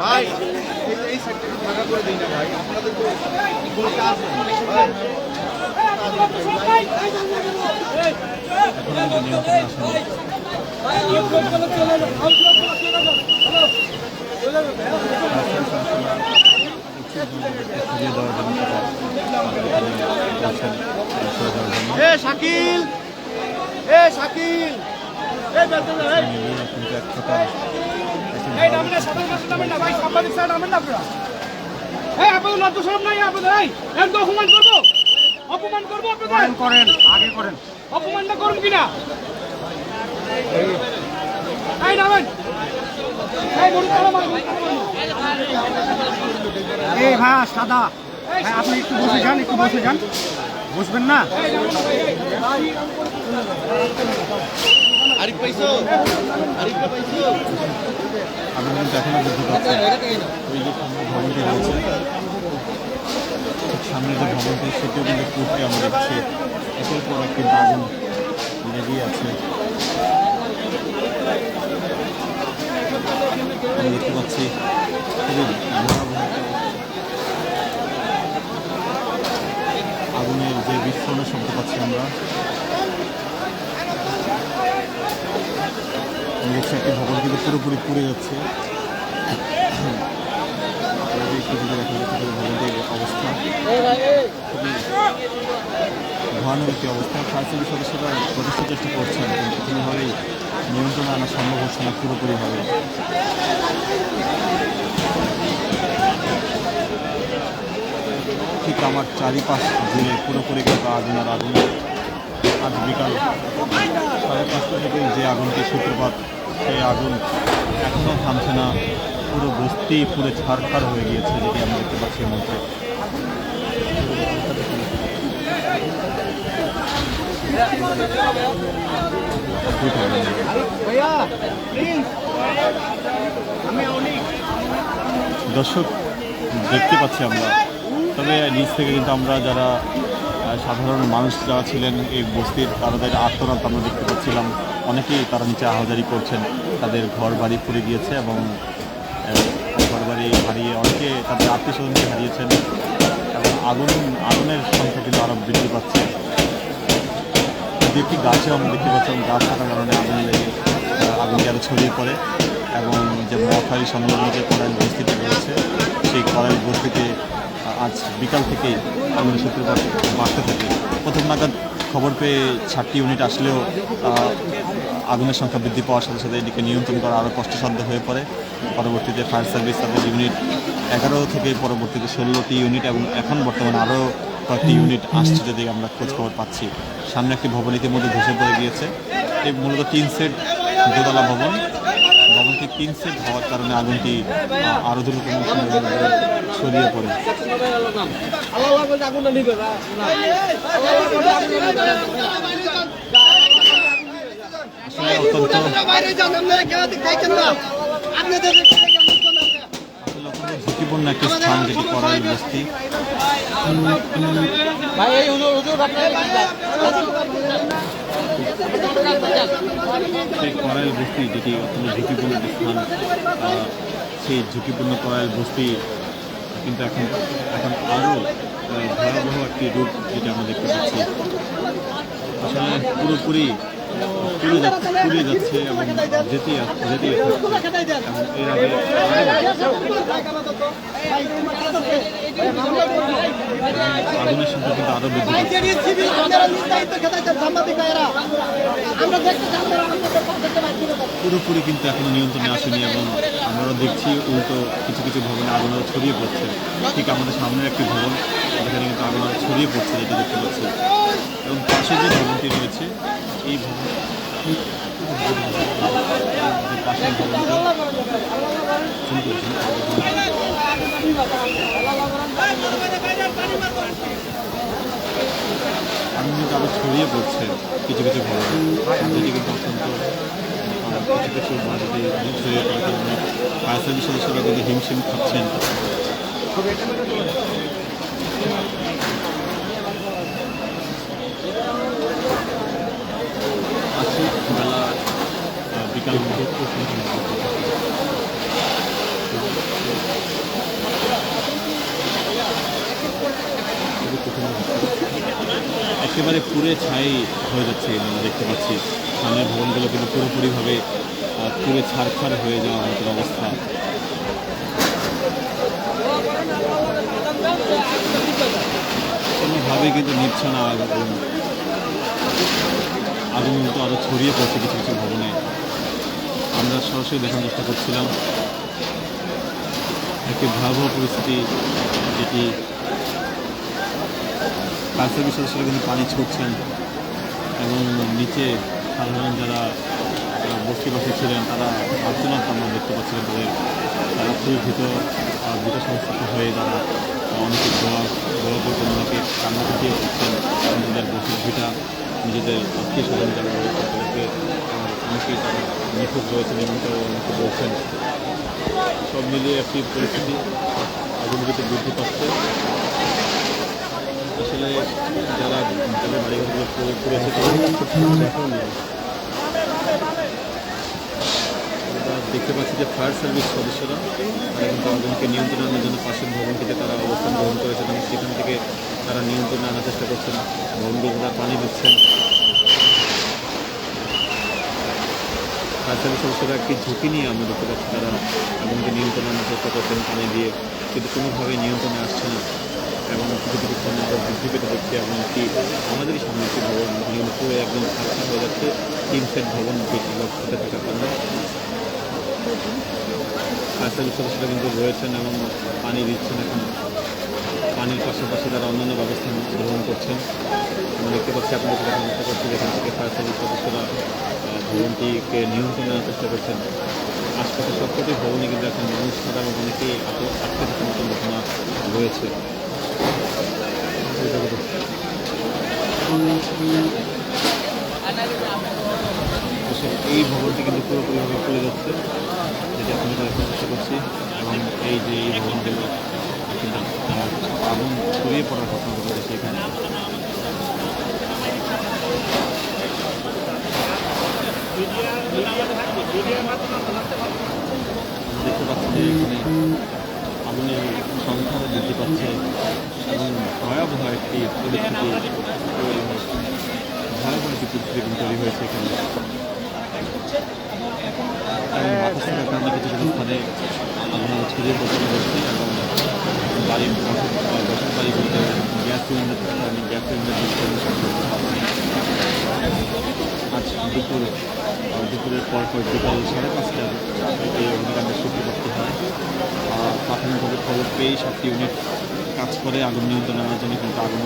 ভাই, এই- সাইডটা একটু করে দিই না ভাই। আপনাদের তো কোনো কাজ নেই ভাই। ফিরিয়ে দেওয়ার জন্য জন্য এ শাকিল! এ শাকিল কিন্তু এক প্রকার ভাই সাংবাদিক স্যার নামেন না আপনারা? এই আপনাদের লজ্জা সরম নাই আপনাদের এই একদম অপমান করব। অপমান করব আপনাদের? করেন আগে করেন। অপমানটা করুন কিনা? এই নামেন। এই ভাই সাদা। ভাই আপনি একটু বসে যান একটু বসে যান। বসবেন না? আরিফ পাইছো আরিফ পাইছো আমি কিন্তু বুঝতে পারছি ওই যে সামনে ভবনটি রয়েছে ঠিক সামনে যে ভবনটি সেটিও কিন্তু পুরোটি আমরা দেখছি। একের পর এক কিন্তু আগুন লেগেই আছে আমরা দেখতে পাচ্ছি খুবই ভয়াবহ একটা আগুনের যে বিস্ফোরণের শব্দ পাচ্ছি আমরা আমি একটি ভবন কিন্তু পুরোপুরি পুড়ে যাচ্ছে অবস্থা ভয়ানক একটি অবস্থা সদস্যরা যথেষ্ট চেষ্টা করছেন কিন্তু কোনোভাবেই নিয়ন্ত্রণে আনা সম্ভব হচ্ছে না পুরোপুরিভাবে ঠিক আমার চারিপাশ জুড়ে পুরোপুরি কিন্তু আগুন আর আগুন আজ বিকাল সাড়ে পাঁচটা থেকে যে আগুনটি সূত্রপাত, সেই আগুন এখনও থামছে না। পুরো বস্তি পুরো ছাড়খাড় হয়ে গিয়েছে, যেটি আমরা দেখতে পাচ্ছি আমি অনেক দর্শক, দেখতে পাচ্ছি আমরা। তবে নিচ থেকে কিন্তু আমরা যারা সাধারণ মানুষ যারা ছিলেন এই বস্তির তাদের আত্মনাথ আমরা দেখতে পাচ্ছিলাম। অনেকেই তারা নিচে আহাজারি করছেন তাদের ঘর বাড়ি পুড়ে গিয়েছে এবং ঘর বাড়ি হারিয়ে অনেকে তাদের আত্মীয় স্বজনকে হারিয়েছেন এবং আগুন আগুনের সংখ্যা কিন্তু আরও বৃদ্ধি পাচ্ছে। একটি গাছেও আমরা দেখতে পাচ্ছিলাম গাছ থাকার কারণে আগুন লেগে আহ, আগুনটি আরও ছড়িয়ে পড়ে এবং যে মহাখালী সংলগ্ন যে করাইল বস্তিতে রয়েছে সেই করাইল বস্তিতে আজ বিকাল থেকেই আগুনের সূত্রপাত বাড়তে থাকে। প্রথম নাগাদ খবর পেয়ে সাতটি ইউনিট আসলেও আগুনের সংখ্যা বৃদ্ধি পাওয়ার সাথে সাথে এটিকে নিয়ন্ত্রণ করা আরও কষ্টসাধ্য হয়ে পড়ে। পরবর্তীতে ফায়ার সার্ভিস তাদের ইউনিট এগারো থেকে পরবর্তীতে ষোলোটি ইউনিট এবং এখন বর্তমানে আরও কয়েকটি ইউনিট আসছে যদি আমরা খোঁজ খবর পাচ্ছি। সামনে একটি ভবন ইতিমধ্যে ধসে পড়ে গিয়েছে। এই মূলত তিন সেট দোতলা ভবন। ভবনটি তিন সেট হওয়ার কারণে আগুনটি আরও দ্রুত ছড়িয়ে পড়ে। ঝুঁকিপূর্ণ একটি স্থান যেটি করাইল বস্তি সেই করাইল বস্তি যেটি অত্যন্ত ঝুঁকিপূর্ণ একটি স্থান সেই ঝুঁকিপূর্ণ করাইল বস্তি কিন্তু এখন এখন আরও ভয়াবহ একটি রূপ যেটা আমরা দেখতে পাচ্ছি। আসলে পুরোপুরি যাচ্ছে এবং থাকছে এবং এর আগে আগুনের সংখ্যা কিন্তু আরও পুরোপুরি কিন্তু এখনও নিয়ন্ত্রণে আসেনি এবং আমরা দেখছি উল্টো কিছু কিছু ভবনে আগুন ছড়িয়ে পড়ছে। ঠিক আমাদের সামনের একটি ভবন যেখানে কিন্তু আগুন ছড়িয়ে পড়ছে যেটা দেখতে পাচ্ছি। এবং পাশে যে ভবনটি রয়েছে এই কিন্তু আরও ছড়িয়ে পড়ছে, কিছু কিছু ভবন যেটি কিন্তু অত্যন্ত কিছু কিছু বাড়িতে ছড়িয়ে সার্ভিস হিমশিম খাচ্ছেন আজকে বেলা আহ, বিকাল একেবারে পুরে ছাই হয়ে যাচ্ছে আমরা দেখতে পাচ্ছি। সামনের ভবনগুলো কিন্তু পুরোপুরিভাবে পুরে ছাড়খাড় হয়ে যাওয়ার মতো অবস্থা। কোনোভাবেই কিন্তু নিচ্ছে না আগুন। আগুন কিন্তু আরও ছড়িয়ে পড়ছে কিছু কিছু ভবনে। আমরা সরাসরি দেখার চেষ্টা করছিলাম। একটি ভয়াবহ পরিস্থিতি যেটি ফায়ার সার্ভিস সদস্যরা কিন্তু পানি ছুটছেন এবং নিচে সাধারণ যারা আহ, বসে বসে ছিলেন তারা আর্তনাদ আমরা দেখতে পাচ্ছিলেন তাদের তারা খুবই ভীত ভীত সংস্কৃত হয়ে তারা অনেকে দোয়া দোয়া অনেকে কান্না ফুটিয়ে করছেন নিজেদের বসে ভিটা নিজেদের আত্মীয় স্বজন যারা তাদেরকে অনেকেই তারা নিখোঁজ রয়েছেন এবং তারা অনেকে বলছেন। সব মিলিয়ে একটি পরিস্থিতি আগুনগুলিতে বৃদ্ধি পাচ্ছে। আসলে যারা যাদের বাড়িঘরগুলো আমরা দেখতে পাচ্ছি যে ফায়ার সার্ভিস সদস্যরা কিন্তু আগুনকে নিয়ন্ত্রণে আনার জন্য পাশের ভবনটিতে তারা অবস্থান গ্রহণ করেছেন এবং সেখান থেকে তারা নিয়ন্ত্রণে আনার চেষ্টা করছেন। ভবনগুলো তারা পানি দিচ্ছেন। ফায়ার সার্ভিস একটি ঝুঁকি নিয়ে দেখতে পাচ্ছি তারা এমনকি নিয়ন্ত্রণে আনার চেষ্টা করছেন পানি দিয়ে কিন্তু কোনোভাবেই নিয়ন্ত্রণে আসছে না এবং কিছু কিছু স্থানে বৃদ্ধি পেতে হচ্ছে একটি আমাদেরই সামনে একটি ভবন যেগুলো পুরো একদম ছাড়খাড় হয়ে যাচ্ছে, তিন সেট ভবন বেশিরভাগ ফুটে থাকার কারণে। ফায়ার সদস্যরা কিন্তু রয়েছেন এবং পানি দিচ্ছেন এখন। পানির পাশাপাশি তারা অন্যান্য ব্যবস্থা গ্রহণ করছেন। আমরা দেখতে পাচ্ছি আপনাদের চেষ্টা করছি যেখান থেকে ফায়ার সার্ভিস সদস্যরা ভবনটিকে নিয়ন্ত্রণে আনার চেষ্টা করছেন। আশপাশে সবকটি ভবনে কিন্তু এখন মানুষ ছাড়া এবং অনেকেই আটকে আটকে ঘটনা রয়েছে। এই ভবনটি কিন্তু পুরোপুরিভাবে খুলে যাচ্ছে, যেটি আপনাদের দেখার চেষ্টা করছি। এবং এই যে এই ভবনগুলো আগুন ছড়িয়ে পড়ার ঘটনা ঘটেছে এখানে দেখতে পাচ্ছি যে এখানে আগুনের সংখ্যা বৃদ্ধি পাচ্ছে এবং ভয়াবহ একটি পরিস্থিতি ভয়াবহ একটি পরিস্থিতি তৈরি হয়েছে এখানে। বাতাসের কারণে কিছু কিছু এবং বাড়ির বসত বাড়িগুলিতে গ্যাস সিলিন্ডার গ্যাস সিলিন্ডার আজ দুপুর দুপুরের পর পর বিকাল সাড়ে পাঁচটায় এই অগ্নিকাণ্ডের সূত্রপাতটি হয়। প্রাথমিকভাবে খবর পেয়েই সাতটি ইউনিট কাজ করে, আগুন নিয়ন্ত্রণ আনার জন্য কিন্তু আগুন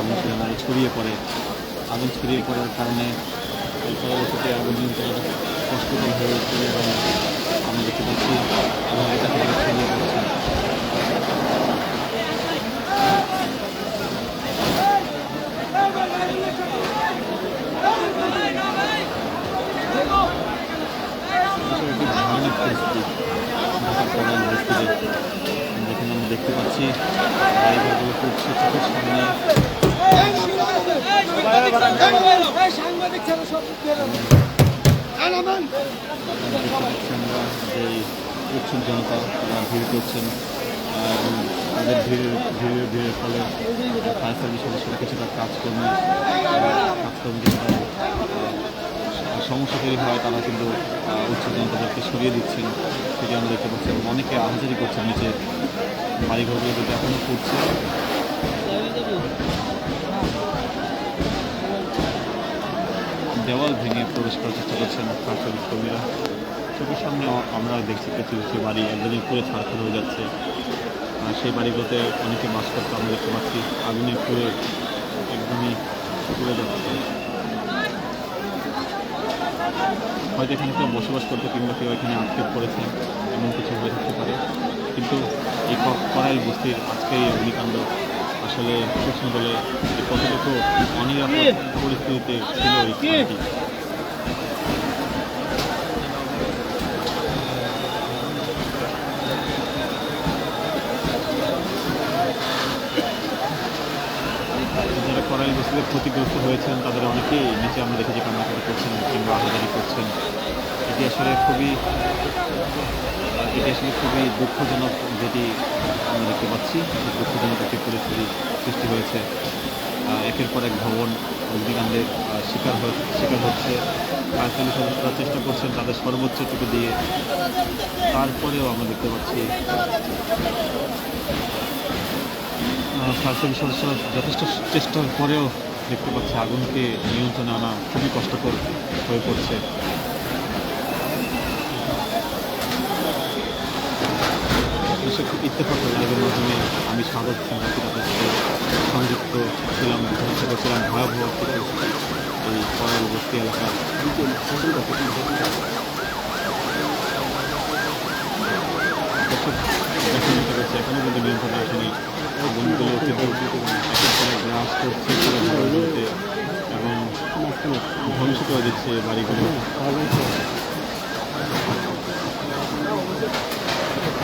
আগুন ছড়িয়ে পড়ে। আগুন ছড়িয়ে পড়ার কারণে পরবর্তীতে আগুন নিয়ন্ত্রণ কষ্টকর হয়ে উঠছে এবং আমরা দেখতে পাচ্ছি এবং এটা থেকে ছড়িয়ে পড়ছে আসলে একটি ভয়ানক পরিস্থিতি ঢাকার প্রধান বস্তিতে যেখানে আমরা দেখতে পাচ্ছি বাড়িঘরগুলো পড়ছে চোখের সামনে সাংবাদিক প্রচুর জনতা তারা ভিড় করছেন এবং তাদের ভিড়ের ভিড়ের ভিড়ের ফলে ফায়ার সার্ভিস সদস্যরা কিছুটা কাজকর্ম কাজকর্ম সমস্যা তৈরি হয় তারা কিন্তু উচ্চ জনতাদেরকে সরিয়ে দিচ্ছেন সেটি আমরা দেখতে পাচ্ছি এবং অনেকে আহাজারি করছেন নিচে বাড়িঘরগুলো কিন্তু এখনও পড়ছে দেওয়াল ভেঙে প্রবেশ করার চেষ্টা করছেন সার্ভিস কর্মীরা। চোখের সামনে আমরা দেখছি কিছু কিছু বাড়ি একদমই পুরো ছাড়খাড় হয়ে যাচ্ছে। সেই বাড়িগুলোতে অনেকে বাস করতে আমরা দেখতে পাচ্ছি। আগুনে পুরো একদমই পুড়ে যাচ্ছে। হয়তো এখানে কেউ বসবাস করতে কিংবা কেউ এখানে আটকে পড়েছে, এমন কিছু হয়ে থাকতে পারে। কিন্তু এই করাইল বস্তির আজকের এই অগ্নিকাণ্ড। সালে প্রশ্ন বলে কতটুকু অনিরাপদ পরিস্থিতিতে ছিল এই যারা ক্ষতিগ্রস্ত হয়েছেন তাদের অনেকেই নিচে আমরা দেখেছি কান্নাকাটি করছেন কিংবা আহাজারি করছেন। এটি আসলে খুবই এটি আসলে খুবই দুঃখজনক যেটি আমরা দেখতে পাচ্ছি। দুঃখজনক একটি পরিস্থিতি সৃষ্টি হয়েছে। একের পর এক ভবন অগ্নিকাণ্ডের শিকার শিকার হচ্ছে। ফায়ার সদস্যরা চেষ্টা করছেন তাদের সর্বোচ্চটুকু দিয়ে। তারপরেও আমরা দেখতে পাচ্ছি ফায়ার সার্ভিস সদস্যরা যথেষ্ট চেষ্টার পরেও দেখতে পাচ্ছি আগুনকে নিয়ন্ত্রণে আনা খুবই কষ্টকর হয়ে পড়ছে। ইত্তেফাক মাধ্যমে আমি স্বাগত তাদের সংযুক্ত ছিলাম চেষ্টা করছিলাম ভয়াবহ এই মতো করছে এখনও কিন্তু নিয়ন্ত্রণে আসেনি বন্ধুগুলো গ্রাস করছে এবং ধ্বংস করে দিচ্ছে বাড়িগুলো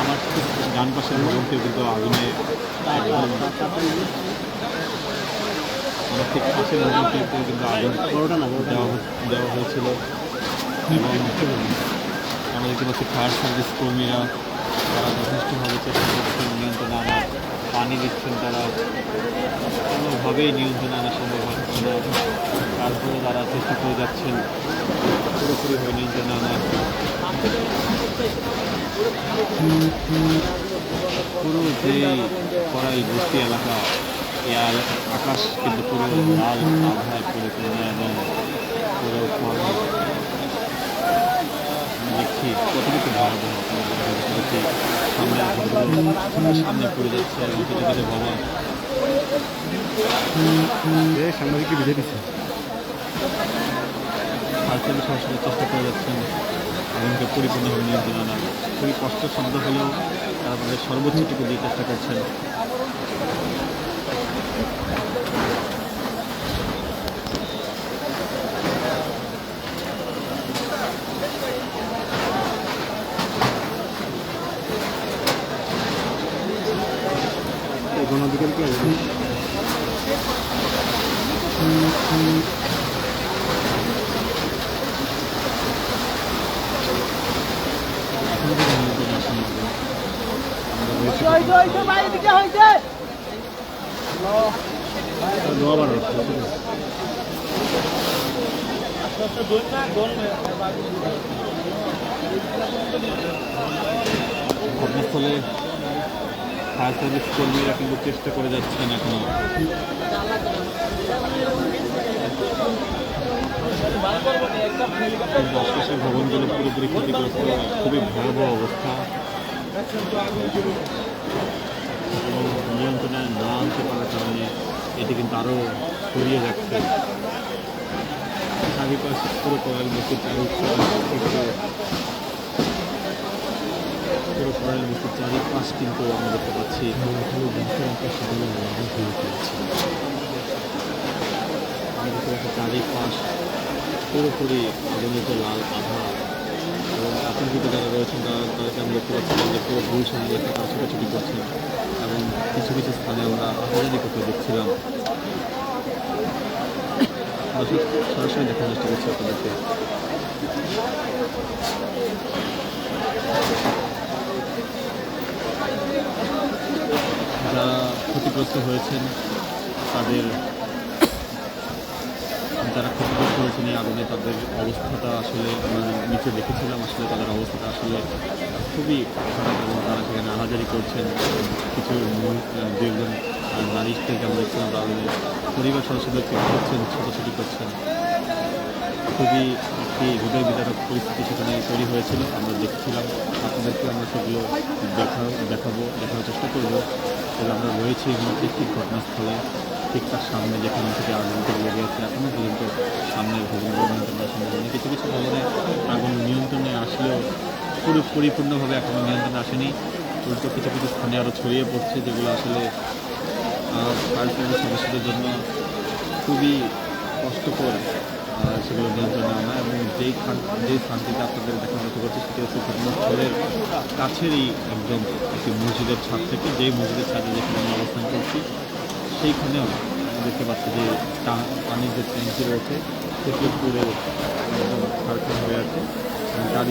আমার ঠিক ডান পাশের ভবনকে কিন্তু আগুনে ঠিক পাশের ভবনকে কিন্তু আগুন দেওয়া হয়েছিল। আমরা দেখতে পাচ্ছি ফায়ার সার্ভিস কর্মীরা তারা যথেষ্টভাবে চেষ্টা করছেন, নিয়ন্ত্রণে আনার, পানি দিচ্ছেন তারা। কোনোভাবেই নিয়ন্ত্রণে আনা সম্ভব হচ্ছে না। তারপরে তারা চেষ্টা করে যাচ্ছেন পুরোপুরিভাবে নিয়ন্ত্রণে আনার। পুরো যে করাই বস্তি এলাকা এই আকাশ কিন্তু পুরো লাল আবহাওয়ায় পরিপূর্ণ এবং পুরো দেখছি কতটুকু ভয়াবহ। সামনে সামনে পড়ে যাচ্ছে এবং কিছু কিছু ভবন। সাংবাদিককে বিজয় দিচ্ছে সার্ভিস সরাসরি চেষ্টা করে যাচ্ছেন পরিপূর্ণভাবে নিয়ন্ত্রণ আনা। খুবই কষ্টের শব্দ হলেও তাদের সর্বোচ্চটুকু দিয়ে চেষ্টা করছেন গণঅধিকার কি আছে এখন থেকে নিয়ন্ত্রণে আসেন আগুন। আমরা রয়েছি হয়েছে হয়েছে বাইরে দিকে হয়েছে ঘটনাস্থলে ফায়ার সার্ভিস কর্মীরা কিন্তু চেষ্টা করে যাচ্ছেন এখনও। আশপাশের ভবনগুলো পুরোপুরি ক্ষতিগ্রস্ত, খুবই ভয়াবহ অবস্থা। নিয়ন্ত্রণে না আনতে পারার কারণে এটি কিন্তু আরও ছড়িয়ে যাচ্ছে। চারিপাশ পুরো করাল বস্তির পুরো করাল বস্তির চারিপাশ কিন্তু আমরা দেখতে পাচ্ছি। চারিপাশ পুরোপুরি আগুনের লাল আভা। এবং আতঙ্কিত যারা রয়েছেন, তারা তাদেরকে আমরা দেখতে পাচ্ছি পুরো গুলশান এলাকা তারা ছোটাছুটি করছেন। কিছু কিছু স্থানে আমরা আহাজারি করতে দেখছিলাম। সরাসরি দেখার চেষ্টা করছি আপনাদেরকে। যারা ক্ষতিগ্রস্ত হয়েছেন, তাদের যারা ক্ষতিগ্রস্ত হয়েছেন এই আগুনে তাদের অবস্থাটা আসলে নিচে দেখেছিলাম আসলে তাদের অবস্থাটা আসলে খুবই খারাপ এবং তারা সেখানে আহাজারি করছেন। কিছু মহি- আহ, দু একজন আহ, নারীদেরকে আমরা দেখছিলাম তাদের পরিবার সদস্যদেরকে করছেন ছোটাছুটি করছেন। খুবই একটি হৃদয় বিদারক পরিস্থিতি সেখানে তৈরি হয়েছিল আমরা দেখছিলাম। আপনাদেরকে আমরা সেগুলো দেখা দেখাবো দেখার চেষ্টা করব। আমরা রয়েছি ঠিক ঘটনাস্থলে। ঠিক তার সামনে যেখানে থেকে আগুনটা লেগে আছে এখনও পর্যন্ত সামনের ভবনগুলো নিয়ন্ত্রণে আসেনি মানে কিছু কিছু ভবনে আগুন নিয়ন্ত্রণে আসলেও পুরো পরিপূর্ণভাবে এখনও নিয়ন্ত্রণে আসেনি। উল্টো কিছু কিছু স্থানে আরও ছড়িয়ে পড়ছে, যেগুলো আসলে ফায়ার সদস্যদের জন্য খুবই কষ্টকর সেগুলো নিয়ন্ত্রণে আনা এবং যেই খান, যেই স্থানটিতে আপনাদের দেখানো হতে করছে সেটি হচ্ছে ঘটনাস্থলের কাছেরই একদম একটি মসজিদের ছাদ থেকে, যেই মসজিদের ছাদে যেখানে আমরা অবস্থান করছি সেইখানেও দেখতে পাচ্ছি যে পানির যে ট্যাঙ্কি রয়েছে সেটি পুরো একদম হয়ে আছে। তারই